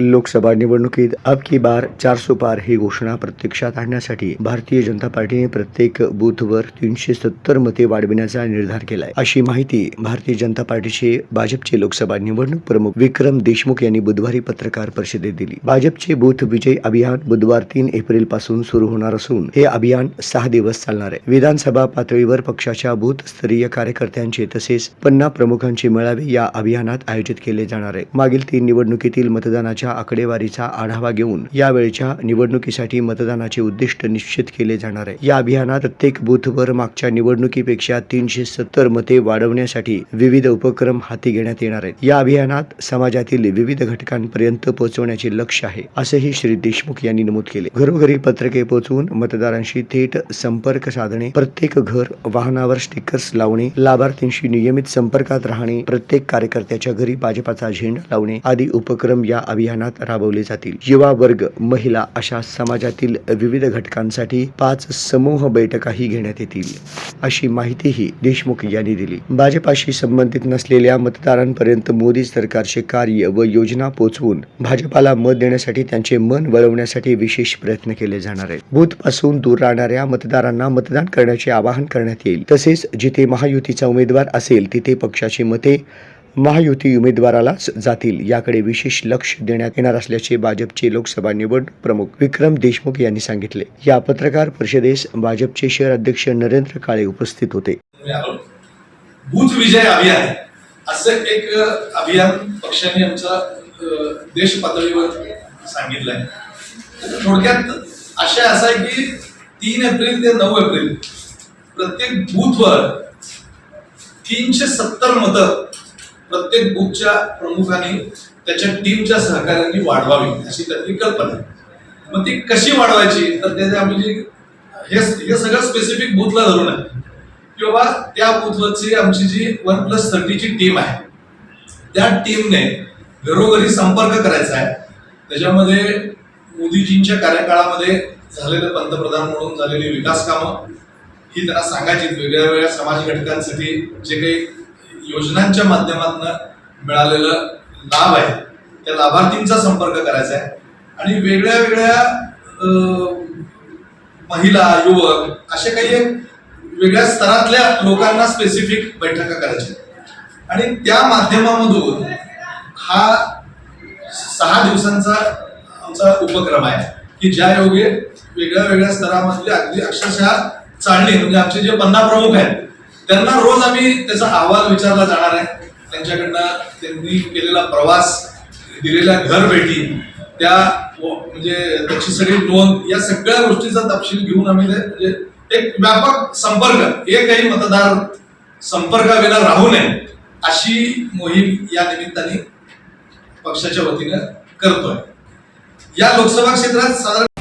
लोकसभा निवडणुकीत अब की बार चार सुपार ही घोषणा प्रत्यक्षात आणण्यासाठी भारतीय जनता पार्टीने प्रत्येक बूथवर तीनशे सत्तर मते वाढविण्याचा निर्धार केलाय. अशी माहिती भारतीय जनता पार्टीचे भाजपचे लोकसभा निवडणूक प्रमुख विक्रम देशमुख यांनी बुधवारी पत्रकार परिषदेत दिली. भाजपचे बूथ विजय अभियान बुधवार तीन एप्रिलपासून सुरू होणार असून हे अभियान सहा दिवस चालणार आहे. विधानसभा पातळीवर पक्षाच्या बूथ स्तरीय कार्यकर्त्यांचे तसेच पन्ना प्रमुखांचे मेळावे या अभियानात आयोजित केले जाणार आहे. मागील तीन निवडणुकीतील मतदानाच्या आकडेवारीचा आढावा घेऊन यावेळच्या निवडणुकीसाठी मतदानाचे उद्दिष्ट निश्चित केले जाणार आहे. या अभियानात प्रत्येक बूथवर मागच्या निवडणुकीपेक्षा तीनशे सत्तर मते वाढवण्यासाठी विविध उपक्रम हाती घेण्यात येणार आहेत. या अभियानात समाजातील विविध घटकांपर्यंत पोहोचवण्याचे लक्ष आहे असंही श्री देशमुख यांनी नमूद केले. घरोघरी पत्रके पोहोचवून मतदारांशी थेट संपर्क साधणे प्रत्येक घर वाहनावर स्टिकर्स लावणे लाभार्थींशी नियमित संपर्कात राहणे प्रत्येक कार्यकर्त्याच्या घरी भाजपाचा झेंडा लावणे आदी उपक्रम या अभियान अभियानात राबवले जातील. युवा वर्ग महिला अशा समाजातील विविध घटकांसाठी पाच समूह बैठकाही घेण्यात येतील अशी माहितीही देशमुख यांनी दिली. भाजपाशी संबंधित नसलेल्या मतदारांपर्यंत मोदी सरकारचे कार्य व योजना पोहोचवून भाजपाला मत देण्यासाठी त्यांचे मन वळवण्यासाठी विशेष प्रयत्न केले जाणार आहेत. बूथपासून दूर राहणाऱ्या मतदारांना मतदान करण्याचे आवाहन करण्यात येईल. तसेच जिथे महायुतीचा उमेदवार असेल तिथे पक्षाची मते महायुती उमेदवारालाच जातील याकडे विशेष लक्ष देण्यात येणार असल्याचे भाजपचे लोकसभा निवडणूक प्रमुख विक्रम देशमुख यांनी सांगितले. या पत्रकार परिषदेस भाजपचे शहर अध्यक्ष नरेंद्र काळे उपस्थित होते. बूथ विजय अभियान. असं एक अभियान पक्षाने आमचा देश पातळीवर सांगितलंय. थोडक्यात आशय असा आहे की तीन एप्रिल ते नऊ एप्रिल प्रत्येक बूथवर तीनशे सत्तर मतं प्रत्येक बुकच्या प्रमुखांनी त्याच्या टीमच्या सहकार्यांनी वाढवावी अशी त्यातली कल्पना आहे. मग ती कशी वाढवायची? तर त्याचे आम्ही म्हणजे जी हे हे सगळं स्पेसिफिक बूथला धरून आहे. की बाबा त्या बूथवरची आमची जी वन प्लस थर्टीची टीम आहे त्या टीमने घरोघरी संपर्क करायचा आहे. त्याच्यामध्ये मोदीजींच्या कार्यकाळामध्ये झालेले पंतप्रधान म्हणून झालेली विकास कामं ही त्यांना सांगायची वेगळ्या वेगळ्या समाज घटकांसाठी जे काही योजनांच्या माध्यमातून मिळालेलं लाभ आहे. त्या लाभार्थींचा संपर्क करायचा आहे. आणि वेगळ्या वेगळ्या महिला युवक असे काही एक वेगळ्या स्तरातल्या लोकांना स्पेसिफिक बैठका करायच्या आणि त्या माध्यमामधून हा सहा दिवसांचा आमचा उपक्रम आहे की ज्या योगे वेगळ्या वेगळ्या स्तरामधले अगदी अक्षरशः चालणे. म्हणजे आमचे जे पन्ना प्रमुख आहेत त्यांना रोज आम्ही त्याचा अहवाल विचारला जाणार आहे. त्यांच्याकडनं त्यांनी केलेला प्रवास दिलेल्या घर भेटी त्या म्हणजे त्याची सगळी नोंद या सगळ्या गोष्टीचा तपशील घेऊन आम्ही म्हणजे एक व्यापक संपर्क एकही मतदार संपर्काविना राहू नये अशी मोहीम या निमित्ताने पक्षाच्या वतीनं करतोय. या लोकसभा क्षेत्रात साधारण